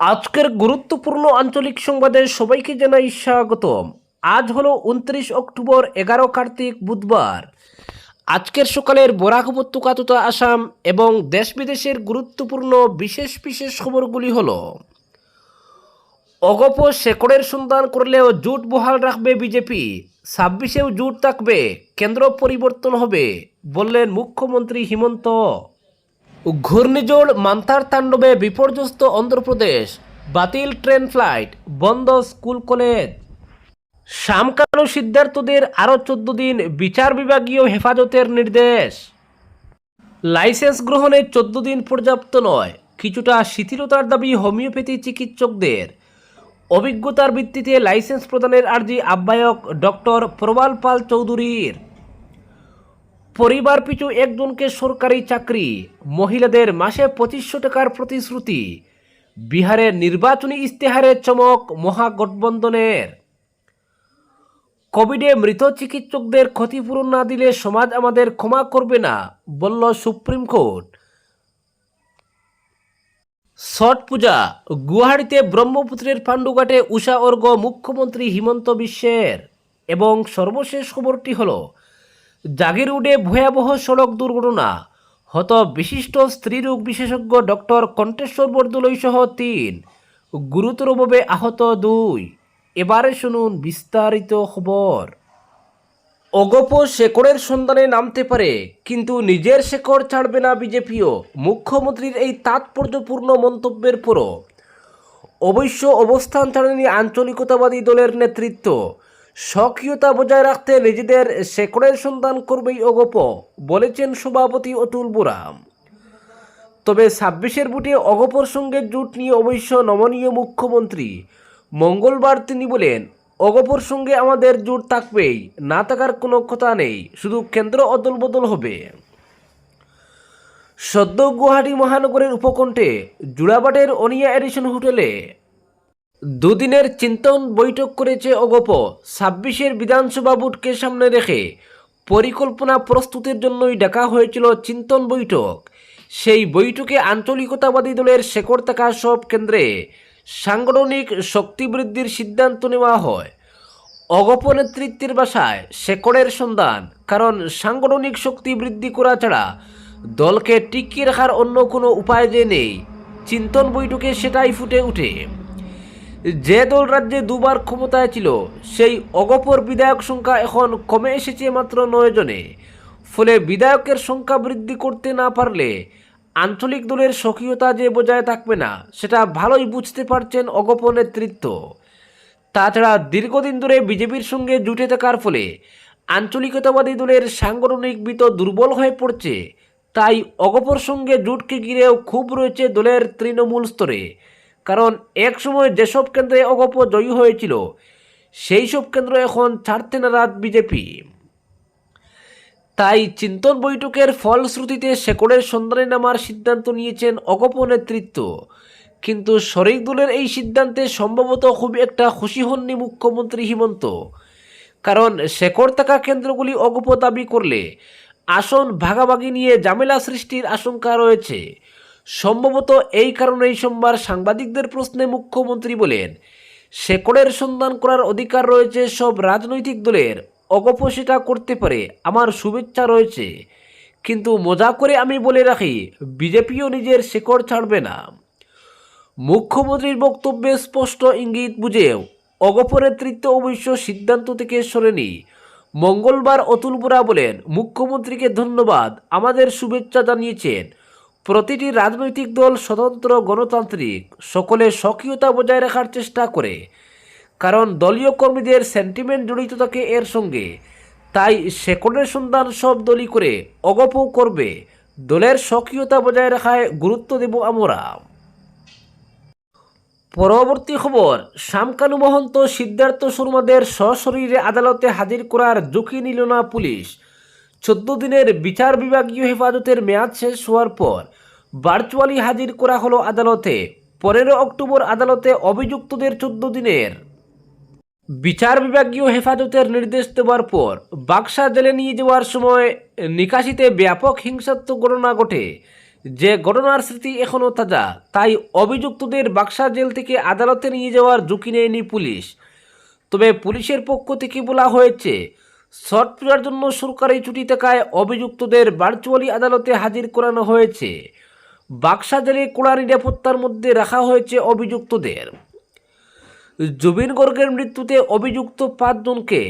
আজকের গুরুত্বপূর্ণ আঞ্চলিক সংবাদে সবাইকে জানাই স্বাগতম। আজ হলো উনত্রিশ অক্টোবর, এগারো কার্তিক, বুধবার। আজকের সকালের বরাক উপত্যকা তথা আসাম এবং দেশ বিদেশের গুরুত্বপূর্ণ বিশেষ বিশেষ খবরগুলি হল, অগপ শেকড়ের সন্ধান করলেও জুট বহাল রাখবে বিজেপি, ছাব্বিশেও জুট থাকবে, কেন্দ্র পরিবর্তন হবে, বললেন মুখ্যমন্ত্রী হিমন্ত ঘূর্ণিঝড় মান্তার তাণ্ডবে বিপর্যস্ত অন্ধ্রপ্রদেশ। বাতিল ট্রেন ফ্লাইট, বন্ধ স্কুল কলেজ। শামকানু সিদ্ধার্থদের আরও চোদ্দ দিন বিচার বিভাগীয় হেফাজতের নির্দেশ। লাইসেন্স গ্রহণে চোদ্দ দিন পর্যাপ্ত নয়, কিছুটা শিথিলতার দাবি হোমিওপ্যাথি চিকিৎসকদের। অভিজ্ঞতার ভিত্তিতে লাইসেন্স প্রদানের আর্জি আহ্বায়ক ডক্টর প্রবাল পাল চৌধুরীর। পরিবার পিছু একজনকে সরকারি চাকরি, মহিলাদের মাসে পঁচিশশো টাকার প্রতিশ্রুতি বিহারের নির্বাচনী ইস্তেহারের চমক মহাগঠবন্ধনের। কোভিডে মৃত চিকিৎসকদের ক্ষতিপূরণ না দিলে সমাজ আমাদের ক্ষমা করবে না, বলল সুপ্রিম কোর্ট। ছট পূজা, গুয়াহাটিতে ব্রহ্মপুত্রের পাণ্ডুঘাটে উষা অর্ঘ মুখ্যমন্ত্রী হিমন্ত বিশ্বের। এবং সর্বশেষ খবরটি হলো জাগিরুডে ভয়াবহ সড়ক দুর্ঘটনা। হত বিশিষ্ট স্ত্রীরোগ বিশেষজ্ঞ ডক্টর কণ্ঠেশ্বর বরদলৈ সহ তিন। গুরুতরভাবে আহত দুই। এবারে শুনুন বিস্তারিত খবর। অগপ শেকড়ের সন্ধানে নামতে পারে, কিন্তু নিজের শেকড় ছাড়বে না বিজেপিও, মুখ্যমন্ত্রীর এই তাৎপর্যপূর্ণ মন্তব্যের পরও। অবশ্য অবস্থান ছাড়েনি আঞ্চলিকতাবাদী দলের নেতৃত্ব স্বকীয়তা বজায় রাখতে নিজেদের শেকড়ের সন্ধান করবেই অগপ, বলেছেন সভাপতি অতুল বোরাম। তবে ছাব্বিশের বুটে অগপর সঙ্গে জোট নিয়ে অবশ্য নমনীয় মুখ্যমন্ত্রী। মঙ্গলবার তিনি বলেন, অগপর সঙ্গে আমাদের জোট থাকবেই, না থাকার কোনো কথা নেই, শুধু কেন্দ্র অদল বদল হবে। সদ্য গুয়াহাটি মহানগরের উপকণ্ঠে জুড়াবাটের অনিয়া এডিশন হোটেলে দুদিনের চিন্তন বৈঠক করেছে অগপ। ছাব্বিশের বিধানসভা ভোটকে সামনে রেখে পরিকল্পনা প্রস্তুতির জন্যই ডাকা হয়েছিল চিন্তন বৈঠক। সেই বৈঠকে আঞ্চলিকতাবাদী দলের শেকড় থাকা সব কেন্দ্রে সাংগঠনিক শক্তি বৃদ্ধির সিদ্ধান্ত নেওয়া হয়। অগপ নেতৃত্বের বাসায় শেকড়ের সন্ধান, কারণ সাংগঠনিক শক্তি বৃদ্ধি করা ছাড়া দলকে টিকিয়ে রাখার অন্য কোনো উপায় যে নেই। চিন্তন বৈঠকে সেটাই ফুটে ওঠে। যে দল রাজ্যে দুবার ক্ষমতায় ছিল, সেই অগপর বিধায়ক সংখ্যা এখন কমে এসেছে মাত্র নয় জনে। ফলে বিধায়কের সংখ্যা বৃদ্ধি করতে না পারলে আঞ্চলিক দলের স্বকীয়তা যে বজায় থাকবে না, সেটা ভালোই বুঝতে পারছেন অগপ নেতৃত্ব। তাছাড়া দীর্ঘদিন ধরে বিজেপির সঙ্গে জুটে থাকার ফলে আঞ্চলিকতাবাদী দলের সাংগঠনিক বিত দুর্বল হয়ে পড়ছে, তাই অগপর সঙ্গে জুটকে ঘিরেও খুব রয়েছে দলের তৃণমূল স্তরে। কারণ এক সময় যেসব কেন্দ্রে অগপ জয়ী হয়েছিল, সেই সব কেন্দ্র এখন ছাড়তে নারাজ বিজেপি। তাই চিন্তন বৈঠকের ফলশ্রুতিতে শেকড়ের সন্ধানে নামার সিদ্ধান্ত নিয়েছেন অগপ নেতৃত্ব। কিন্তু শরিক দলের এই সিদ্ধান্তে সম্ভবত খুব একটা খুশি হননি মুখ্যমন্ত্রী হিমন্ত। কারণ শেকড় থাকা কেন্দ্রগুলি অগপ দাবি করলে আসন ভাগাভাগি নিয়ে ঝামেলা সৃষ্টির আশঙ্কা রয়েছে। সম্ভবত এই কারণেই সোমবার সাংবাদিকদের প্রশ্নে মুখ্যমন্ত্রী বলেন, শেকড়ের সন্ধান করার অধিকার রয়েছে সব রাজনৈতিক দলের। অগপ সেটা করতে পারে, আমার শুভেচ্ছা রয়েছে। কিন্তু মজা করে আমি বলে রাখি, বিজেপিও নিজের শেকড় ছাড়বে না। মুখ্যমন্ত্রীর বক্তব্যে স্পষ্ট ইঙ্গিত বুঝেও অগপ নেতৃত্ব অবশ্য সিদ্ধান্ত থেকে সরেনি। মঙ্গলবার অতুল বোরা বলেন, মুখ্যমন্ত্রীকে ধন্যবাদ, আমাদের শুভেচ্ছা জানিয়েছেন। প্রতিটি রাজনৈতিক দল স্বতন্ত্র গণতান্ত্রিক। সকলে স্বকীয়তা বজায় রাখার চেষ্টা করে। কারণ দলীয় কর্মীদের সেন্টিমেন্ট জড়িত থাকে এর সঙ্গে। তাই শেকড়ের সন্ধান সব দলই করে অগপ করবে। দলের স্বকীয়তা বজায় রাখায় গুরুত্ব দেব আমরা। পরবর্তী খবর, শামকানু মহন্ত সিদ্ধার্থ শর্মাদের সশরীরে আদালতে হাজির করার ঝুঁকি নিল না পুলিশ। চোদ্দ দিনের বিচার বিভাগীয় হেফাজতের মেয়াদ শেষ হওয়ার পর ভার্চুয়ালি হাজির করা হলো আদালতে। পনেরো অক্টোবর আদালতে অভিযুক্তদের চোদ্দ দিনের। বিচার বিভাগীয় হেফাজতের নির্দেশ দেওয়ার পর বাক্সা জেলে নিয়ে যাওয়ার সময় নিকাশিতে ব্যাপক হিংসাত্মক ঘটনা ঘটে। যে ঘটনার স্মৃতি এখনও তাজা, তাই অভিযুক্তদের বাক্সা জেল থেকে আদালতে নিয়ে যাওয়ার ঝুঁকি নেয়নি পুলিশ। তবে পুলিশের পক্ষ থেকে বলা হয়েছে, শর্ট পূজার জন্য সরকারি ছুটি থাকায় অভিযুক্তদের ভার্চুয়ালি আদালতে হাজির করানো হয়েছে। বাক্সা জেলে কড়া নিরাপত্তার মধ্যে রাখা হয়েছে অভিযুক্তদের। জুবিন গর্গের মৃত্যুতে অভিযুক্ত পাঁচজনকে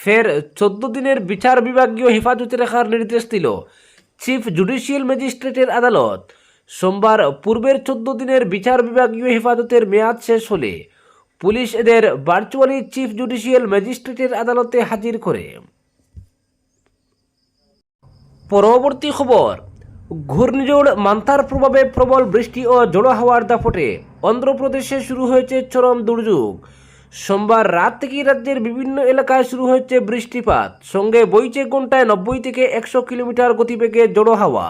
ফের চোদ্দ দিনের বিচার বিভাগীয় হেফাজতে রাখার নির্দেশ দিল চিফ জুডিশিয়াল ম্যাজিস্ট্রেটের আদালত। সোমবার পূর্বের চোদ্দ দিনের বিচার বিভাগীয় হেফাজতের মেয়াদ শেষ হলে পুলিশ এদের ভার্চুয়ালি চিফ জুডিশিয়াল ম্যাজিস্ট্রেটের আদালতে হাজির করে। পরবর্তী খবর ঘূর্ণিঝড় মান্থার প্রভাবে প্রবল বৃষ্টি ও জোড়ো হাওয়ার দাপটে অন্ধ্রপ্রদেশে শুরু হয়েছে চরম দুর্যোগ। সোমবার রাত থেকে রাজ্যের বিভিন্ন এলাকায় শুরু হয়েছে বৃষ্টিপাত। সঙ্গে বইছে ঘন্টায় নব্বই থেকে একশো কিলোমিটার গতিবেগে জোড়ো হাওয়া।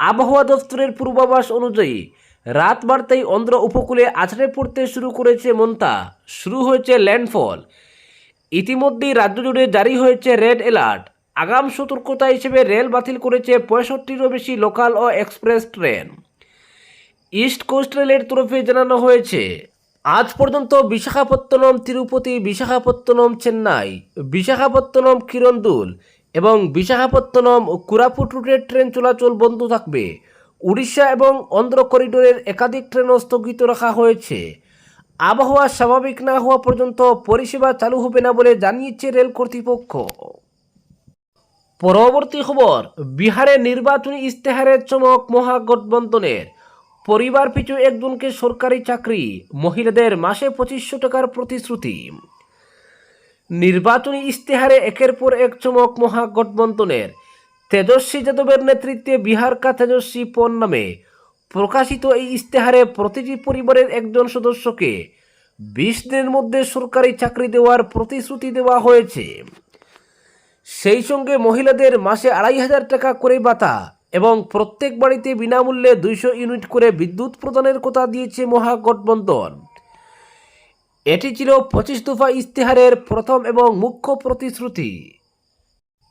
আবহাওয়া দফতরের পূর্বাভাস অনুযায়ী রাত বাড়তেই অন্ধ্র উপকূলে আছড়ে পড়তে শুরু করেছে মন্তা শুরু হয়েছে ল্যান্ডফল। ইতিমধ্যেই রাজ্য জুড়ে জারি হয়েছে রেড অ্যালার্ট আগাম সতর্কতা হিসেবে রেল বাতিল করেছে পঁয়ষট্টিরও বেশি লোকাল ও এক্সপ্রেস ট্রেন। ইস্ট কোস্ট রেলের তরফে জানানো হয়েছে, আজ পর্যন্ত বিশাখাপত্তনম, তিরুপতি, বিশাখাপত্তনম, চেন্নাই, বিশাখাপত্তনম, কিরণদুল এবং বিশাখাপত্তনম কুরাপুট রুটের ট্রেন চলাচল বন্ধ থাকবে। উড়িষ্যা এবং অন্ধ্র করিডোরের একাধিক ট্রেনও স্থগিত রাখা হয়েছে। আবহাওয়া স্বাভাবিক না হওয়া পর্যন্ত পরিষেবা চালু হবে না বলে জানিয়েছে রেল কর্তৃপক্ষ। পরবর্তী খবর, বিহারে নির্বাচনী ইস্তেহারের চমক মহাগঠবন্ধনের। পরিবার পিছু একজনকে সরকারি চাকরি, মহিলাদের মাসে পঁচিশশো টাকার প্রতিশ্রুতি। নির্বাচনী ইস্তেহারে একের পর এক চমক মহাগঠবন্ধনের। তেজস্বী যাদবের নেতৃত্বে বিহার কা তেজস্বী পণ নামে প্রকাশিত এই ইস্তেহারে প্রতিটি পরিবারের একজন সদস্যকে বিশ দিনের মধ্যে সরকারি চাকরি দেওয়ার প্রতিশ্রুতি দেওয়া হয়েছে। সেই সঙ্গে মহিলাদের মাসে আড়াই হাজার টাকা করে ভাতা এবং প্রত্যেক বাড়িতে বিনামূল্যে দুইশো ইউনিট করে বিদ্যুৎ প্রদানের কথা দিয়েছে মহাগঠবন্ধন। এটি ছিল পঁচিশ দফা ইস্তেহারের প্রথম এবং মুখ্য প্রতিশ্রুতি।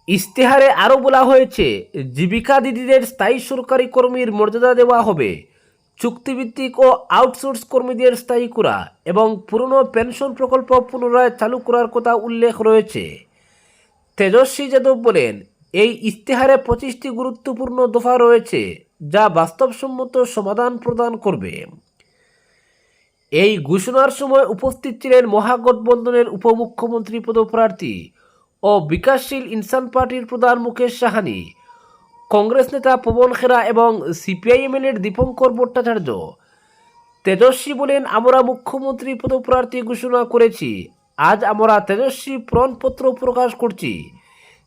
ইস্তেহারে আরও বলা হয়েছে, জীবিকা দিদিদের স্থায়ী সরকারি কর্মীর মর্যাদা দেওয়া হবে। চুক্তিভিত্তিক ও আউটসোর্স কর্মীদের স্থায়ী করা এবং পুরনো পেনশন প্রকল্প পুনরায় চালু করার কথা উল্লেখ রয়েছে। তেজস্বী যাদব বলেন, এই ইস্তেহারে পঁচিশটি গুরুত্বপূর্ণ দফা রয়েছে, যা বাস্তবসম্মত সমাধান প্রদান করবে। এই ঘোষণার সময় উপস্থিত ছিলেন মহাগঠবন্ধনের উপমুখ্যমন্ত্রী পদপ্রার্থী ও বিকাশশীল ইনসান পার্টির প্রধান মুকেশ সাহানি, কংগ্রেস নেতা পবন খেরা এবং সিপিআইএমএলের দীপঙ্কর ভট্টাচার্য। তেজস্বী বলেন, আমরা মুখ্যমন্ত্রী পদপ্রার্থী ঘোষণা করেছি আজ আমরা তেজস্বী প্রণপত্র প্রকাশ করছি,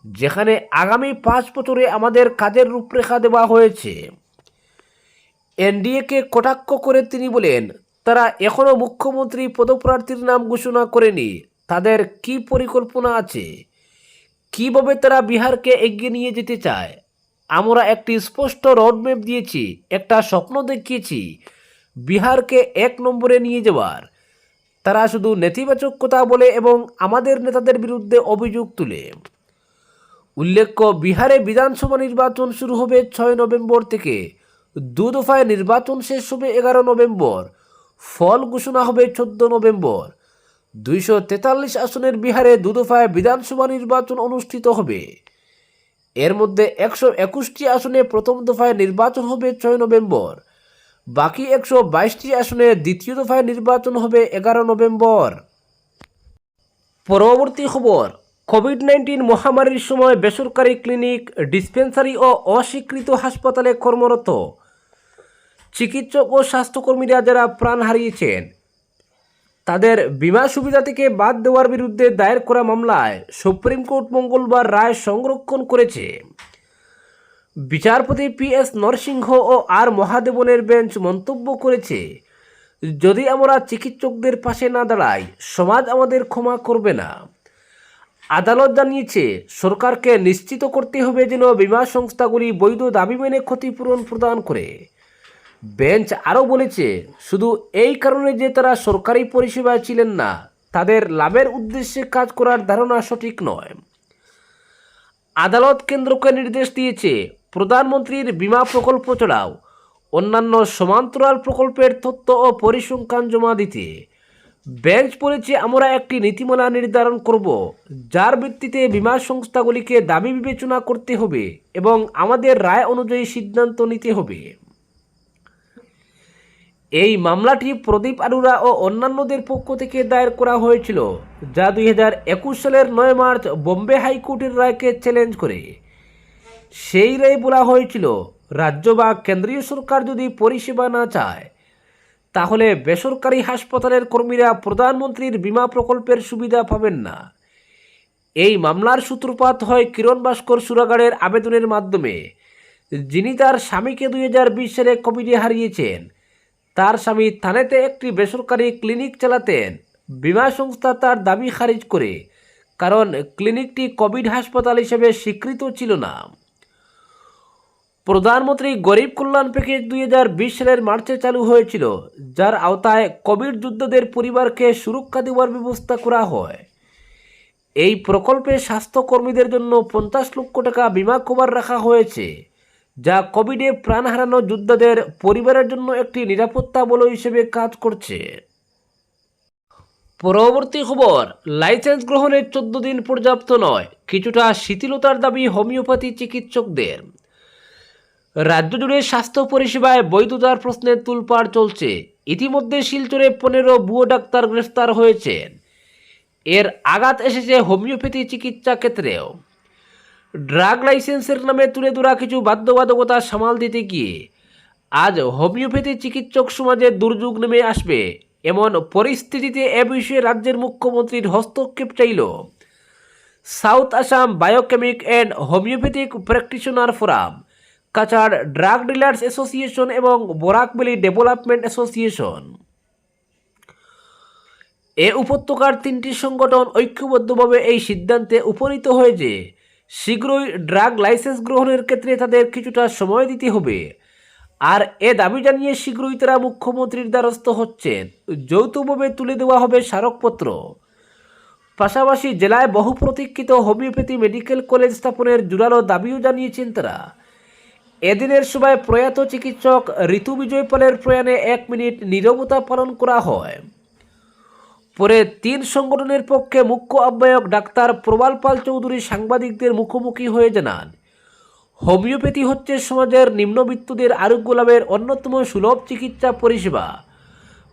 যেখানে আগামী পাঁচ বছরে আমাদের কাজের রূপরেখা দেওয়া হয়েছে। এনডিএকে কটাক্ষ করে তিনি বলেন, তারা এখনও মুখ্যমন্ত্রী পদপ্রার্থীর নাম ঘোষণা করেনি। তাদের কি পরিকল্পনা আছে? কীভাবে তারা বিহারকে এগিয়ে নিয়ে যেতে চায়? আমরা একটি স্পষ্ট রোডম্যাপ দিয়েছি, একটা স্বপ্ন দেখিয়েছি। বিহারকে এক নম্বরে নিয়ে যাওয়ার। তারা শুধু নেতিবাচক কথা বলে এবং আমাদের নেতাদের বিরুদ্ধে অভিযোগ তুলে। উল্লেখ্য, বিহারে বিধানসভা নির্বাচন শুরু হবে ছয় নভেম্বর থেকে। দু দফায় নির্বাচন শেষ হবে এগারো নভেম্বর। ফল ঘোষণা হবে চোদ্দ নভেম্বর। দুইশো তেতাল্লিশ আসনের বিহারে দু দফায় বিধানসভা নির্বাচন অনুষ্ঠিত হবে। এর মধ্যে একশো একুশটি আসনে প্রথম দফায় নির্বাচন হবে ছয় নভেম্বর। বাকি একশো বাইশটি আসনে দ্বিতীয় দফায় নির্বাচন হবে এগারো নভেম্বর। পরবর্তী খবর, কোভিড নাইন্টিন মহামারীর সময় বেসরকারি ক্লিনিক, ডিসপেন্সারি ও অস্বীকৃত হাসপাতালে কর্মরত। চিকিৎসক ও স্বাস্থ্যকর্মীরা যারা প্রাণ হারিয়েছেন, তাদের বিমা সুবিধা থেকে বাদ দেওয়ার বিরুদ্ধে দায়ের করা মামলায় সুপ্রিম কোর্ট মঙ্গলবার রায় সংরক্ষণ করেছে। বিচারপতি পি এস নরসিংহ ও আর. মহাদেবনের বেঞ্চ মন্তব্য করেছে, যদি আমরা চিকিৎসকদের পাশে না দাঁড়াই, সমাজ আমাদের ক্ষমা করবে না। আদালত জানিয়েছে, সরকারকে নিশ্চিত করতে হবে যেন বিমা সংস্থাগুলি বৈধ দাবি মেনে ক্ষতিপূরণ প্রদান করে। বেঞ্চ আরও বলেছে, শুধু এই কারণে যে তারা সরকারি পরিষেবায় ছিলেন না, তাদের লাভের উদ্দেশ্যে কাজ করার ধারণা সঠিক নয়। আদালত কেন্দ্রকে নির্দেশ দিয়েছে প্রধানমন্ত্রীর বিমা প্রকল্প ছাড়াও অন্যান্য সমান্তরাল প্রকল্পের তথ্য ও পরিসংখ্যান জমা দিতে। বেঞ্চ বলেছে, আমরা একটি নীতিমালা নির্ধারণ করব, যার ভিত্তিতে বিমা সংস্থাগুলিকে দাবি বিবেচনা করতে হবে এবং আমাদের রায় অনুযায়ী সিদ্ধান্ত নিতে হবে। এই মামলাটি প্রদীপ আরুরা ও অন্যান্যদের পক্ষ থেকে দায়ের করা হয়েছিল, যা দুই হাজার একুশ সালের নয় মার্চ বোম্বে হাইকোর্টের রায়কে চ্যালেঞ্জ করে। সেই রায়ে বলা হয়েছিল, রাজ্য বা কেন্দ্রীয় সরকার যদি পরিষেবা না চায়, তাহলে বেসরকারি হাসপাতালের কর্মীরা প্রধানমন্ত্রীর বিমা প্রকল্পের সুবিধা পাবেন না। এই মামলার সূত্রপাত হয় কিরণ ভাস্কর সুরাগারের আবেদনের মাধ্যমে। যিনি তার স্বামীকে দুই হাজার বিশ সালে কোভিডে হারিয়েছেন, তার স্বামী থানেতে একটি বেসরকারি ক্লিনিক চালাতেন। বিমা সংস্থা তার দাবি খারিজ করে, কারণ ক্লিনিকটি কোভিড হাসপাতাল হিসেবে স্বীকৃত ছিল না। প্রধানমন্ত্রী গরিব কল্যাণ প্যাকেজ দুই হাজার বিশ সালের মার্চে চালু হয়েছিল, যার আওতায় কোভিড যুদ্ধদের পরিবারকে সুরক্ষা দেওয়ার ব্যবস্থা করা হয়। এই প্রকল্পে স্বাস্থ্যকর্মীদের জন্য পঞ্চাশ লক্ষ টাকা বিমা কভার রাখা হয়েছে, যা কোভিডে প্রাণ হারানো যোদ্ধাদের পরিবারের জন্য একটি নিরাপত্তা বল হিসেবে কাজ করছে। পরবর্তী খবর, লাইসেন্স গ্রহণের চোদ্দ দিন পর্যাপ্ত নয়, কিছুটা শিথিলতার দাবি হোমিওপ্যাথি চিকিৎসকদের। রাজ্য জুড়ে স্বাস্থ্য পরিষেবায় বৈধতার প্রশ্নে তুলপাড় চলছে। ইতিমধ্যে শিলচরে পনেরো ভুয়ো ডাক্তার গ্রেফতার হয়েছেন এর আঘাত এসেছে হোমিওপ্যাথি চিকিৎসা ক্ষেত্রেও। ড্রাগ লাইসেন্সের নামে তুলে ধরা কিছু বাধ্যবাধকতা সামাল দিতে গিয়ে আজ হোমিওপ্যাথি চিকিৎসক সমাজে দুর্যোগ নেমে আসবে। এমন পরিস্থিতিতে এ বিষয়ে রাজ্যের মুখ্যমন্ত্রীর হস্তক্ষেপ চাইল south Assam biochemic and homoeopathic practitioner forum. Cachar drug dealers association এবং বরাকবেলি ডেভেলপমেন্ট অ্যাসোসিয়েশন। এ উপত্যকার তিনটি সংগঠন ঐক্যবদ্ধভাবে এই সিদ্ধান্তে উপনীত হয়ে যে, শীঘ্রই ড্রাগ লাইসেন্স গ্রহণের ক্ষেত্রে তাদের কিছুটা সময় দিতে হবে। আর এ দাবি জানিয়ে শীঘ্রই তারা মুখ্যমন্ত্রীর দ্বারস্থ হচ্ছেন। যৌথভাবে তুলে দেওয়া হবে স্মারকপত্র। পাশাপাশি জেলায় বহু প্রতীক্ষিত হোমিওপ্যাথি মেডিকেল কলেজ স্থাপনের জোরালো দাবিও জানিয়েছেন তারা। এদিনের সময় প্রয়াত চিকিৎসক ঋতু বিজয় পালের প্রয়াণে এক মিনিট নীরবতা পালন করা হয়। পরে তিন সংগঠনের পক্ষে মুখ্য আহ্বায়ক ডাক্তার প্রবাল পাল চৌধুরী সাংবাদিকদের মুখোমুখি হয়ে জানান, হোমিওপ্যাথি হচ্ছে সমাজের নিম্নবিত্তদের আরোগ্য লাভের অন্যতম সুলভ চিকিৎসা পরিষেবা।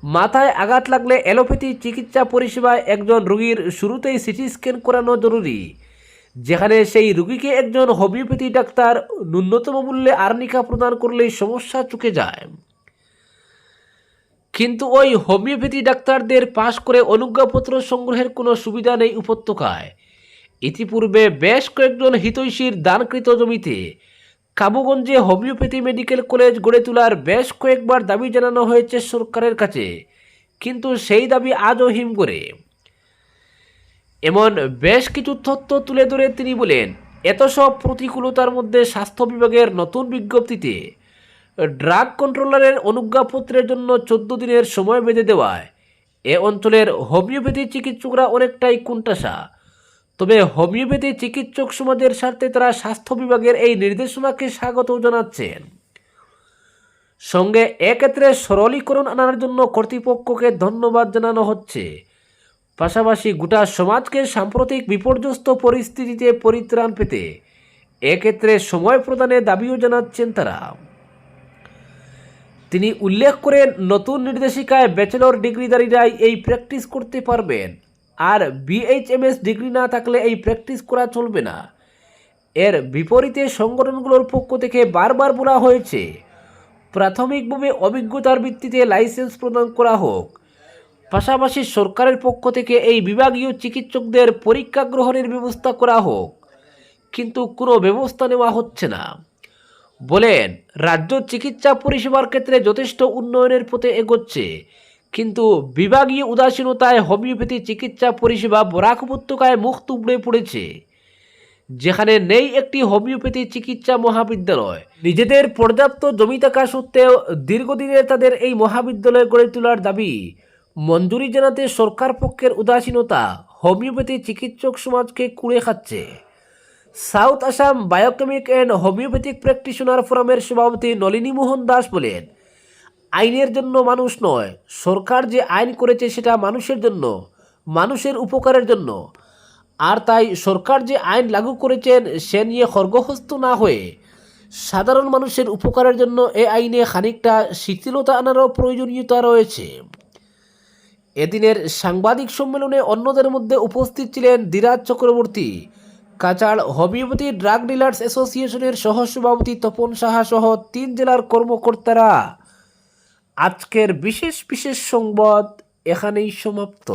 মাথায় আঘাত লাগলে অ্যালোপ্যাথি চিকিৎসা পরিষেবায় একজন রোগীর শুরুতেই সিটি স্ক্যান করানো জরুরি। যেখানে সেই রুগীকে একজন হোমিওপ্যাথি ডাক্তার ন্যূনতম মূল্যে আর্নিকা প্রদান করলেই সমস্যা চুকে যায়। কিন্তু ওই হোমিওপ্যাথি ডাক্তারদের পাশ করে অনুজ্ঞাপত্র সংগ্রহের কোনো সুবিধা নেই উপত্যকায়। ইতিপূর্বে বেশ কয়েকজন হিতৈষীর দানকৃত জমিতে কাবুগঞ্জে হোমিওপ্যাথি মেডিকেল কলেজ গড়ে তোলার বেশ কয়েকবার দাবি জানানো হয়েছে সরকারের কাছে। কিন্তু সেই দাবি আজও হিম করে এমন বেশ কিছু তথ্য তুলে ধরে তিনি বলেন, এত সব প্রতিকূলতার মধ্যে স্বাস্থ্য বিভাগের নতুন বিজ্ঞপ্তিতে ড্রাগ কন্ট্রোলারের অনুজ্ঞাপত্রের জন্য চোদ্দ দিনের সময় বেঁধে দেওয়ায়। এ অঞ্চলের হোমিওপ্যাথি চিকিৎসকরা অনেকটাই কুণ্ঠাসা। তবে হোমিওপ্যাথি চিকিৎসক সমাজের স্বার্থে তারা স্বাস্থ্য বিভাগের এই নির্দেশনাকে স্বাগত জানাচ্ছেন। সঙ্গে এক্ষেত্রে সরলীকরণ আনার জন্য কর্তৃপক্ষকে ধন্যবাদ জানানো হচ্ছে। পাশাপাশি গোটা সমাজকে সাম্প্রতিক বিপর্যস্ত পরিস্থিতিতে পরিত্রাণ পেতে এক্ষেত্রে সময় প্রদানে দাবিও জানাচ্ছেন তারা। তিনি উল্লেখ করেন, নতুন নির্দেশিকায় ব্যাচেলর ডিগ্রিধারীরাই এই প্র্যাকটিস করতে পারবেন, আর বিএইচএমএস ডিগ্রি না থাকলে এই প্র্যাকটিস করা চলবে না। এর বিপরীতে সংগঠনগুলোর পক্ষ থেকে বারবার বলা হয়েছে, প্রাথমিকভাবে অভিজ্ঞতার ভিত্তিতে লাইসেন্স প্রদান করা হোক পাশাপাশি সরকারের পক্ষ থেকে এই বিভাগীয় চিকিৎসকদের পরীক্ষা গ্রহণের ব্যবস্থা করা হোক। কিন্তু কোনো ব্যবস্থা নেওয়া হচ্ছে না। বলেন, রাজ্য চিকিৎসা পরিষেবার ক্ষেত্রে যথেষ্ট উন্নয়নের পথে এগোচ্ছে। কিন্তু বিভাগীয় উদাসীনতায় হোমিওপ্যাথি চিকিৎসা পরিষেবা বরাক উপত্যকায় মুখ তুবড়ে পড়েছে, যেখানে নেই একটি হোমিওপ্যাথি চিকিৎসা মহাবিদ্যালয়। নিজেদের পর্যাপ্ত জমি থাকা সত্ত্বেও দীর্ঘদিনের তাদের এই মহাবিদ্যালয় গড়ে তোলার দাবি মঞ্জুরি জানাতে সরকার পক্ষের উদাসীনতা, হোমিওপ্যাথি চিকিৎসক সমাজকে কুড়ে খাচ্ছে। South Assam biochemic and homoeopathic practitioner ফোরামের সভাপতি নলিনী মোহন দাস বলেন, আইনের জন্য মানুষ নয়, সরকার যে আইন করেছে সেটা মানুষের জন্য, মানুষের উপকারের জন্য। আর তাই সরকার যে আইন লাগু করেছেন সে নিয়ে খর্গহস্ত না হয়ে, সাধারণ মানুষের উপকারের জন্য এ আইনে খানিকটা শিথিলতা আনারও প্রয়োজনীয়তা রয়েছে। এদিনের সাংবাদিক সম্মেলনে অন্যদের মধ্যে উপস্থিত ছিলেন Dhiraj Chakraborty Cachar homoeopathy drug dealers অ্যাসোসিয়েশনের সহসভাপতি তপন সাহা সহ তিন জেলার কর্মকর্তারা। আজকের বিশেষ বিশেষ সংবাদ এখানেই সমাপ্ত।